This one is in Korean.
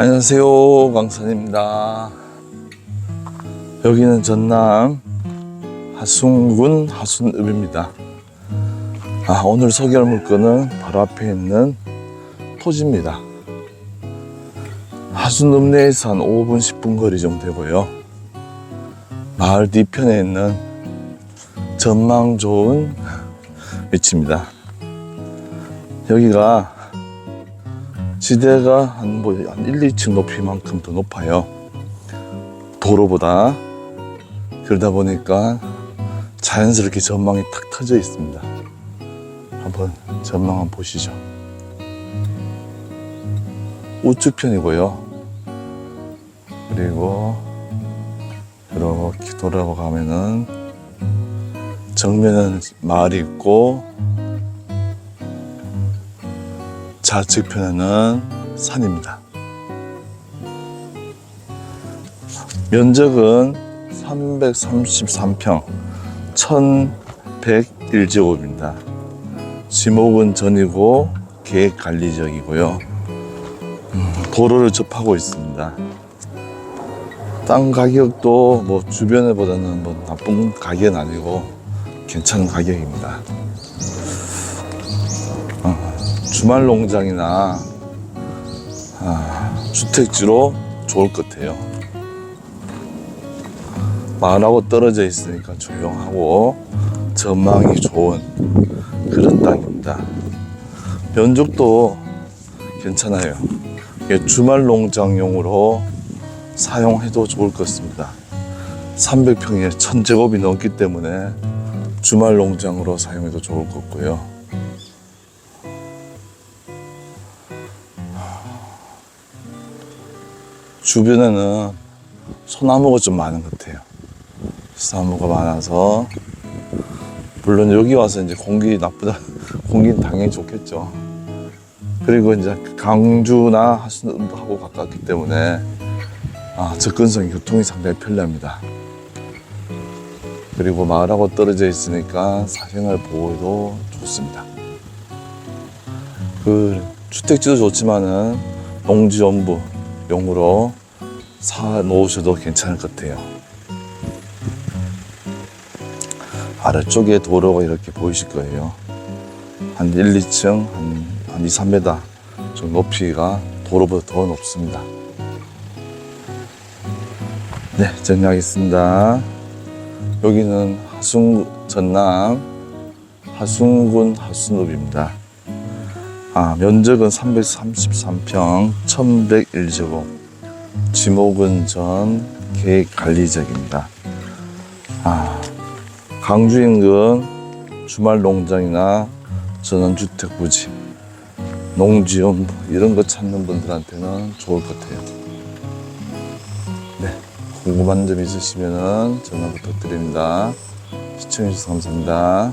안녕하세요 강산입니다. 여기는 전남 하순군 하순읍입니다. 아, 오늘 소개할 물건은 바로 앞에 있는 토지입니다. 하순읍 내에서 한 5분 10분 거리 정도 되고요. 마을 뒤편에 있는 전망 좋은 위치입니다. 여기가 지대가 한, 뭐, 한 1, 2층 높이만큼 더 높아요. 도로보다. 그러다 보니까 자연스럽게 전망이 탁 터져 있습니다. 한번 전망 한번 보시죠. 우측편이고요. 그리고 이렇게 돌아가면은 정면은 마을이 있고 좌측편에는 산입니다. 면적은 333평, 1101제곱입니다. 지목은 전이고 계획 관리 지역이고요. 음, 도로를 접하고 있습니다. 땅 가격도 뭐 주변에 보다는 뭐 나쁜 가격은 아니고 괜찮은 가격입니다. 주말 농장이나 아, 주택지로 좋을 것 같아요. 마을하고 떨어져 있으니까 조용하고 전망이 좋은 그런 땅입니다. 면적도 괜찮아요. 이게 주말 농장용으로 사용해도 좋을 것 같습니다. 300평에 1000제곱이 넘기 때문에 주말 농장으로 사용해도 좋을 것 같고요. 주변에는 소나무가 좀 많은 것 같아요. 소나무가 많아서 물론 여기 와서 이제 공기 나쁘다 공기는 당연히 좋겠죠. 그리고 이제 강주나 하수도 하고 가깝기 때문에 아, 접근성 교통이 상당히 편리합니다. 그리고 마을하고 떨어져 있으니까 사생활 보호도 좋습니다. 그 주택지도 좋지만은 농지연부 용으로 사 놓으셔도 괜찮을 것 같아요. 아래쪽에 도로가 이렇게 보이실 거예요. 한 1, 2층, 한, 한 2, 3m 정도 높이가 도로보다 더 높습니다. 네, 정리하겠습니다. 여기는 하순, 전남 하순군 하순읍입니다. 아, 면적은 333평, 1101제곱, 지목은 전 계획 관리지역입니다. 아, 강주 인근 주말 농장이나 전원주택 부지, 농지원 이런 거 찾는 분들한테는 좋을 것 같아요. 네, 궁금한 점 있으시면 전화 부탁드립니다. 시청해주셔서 감사합니다.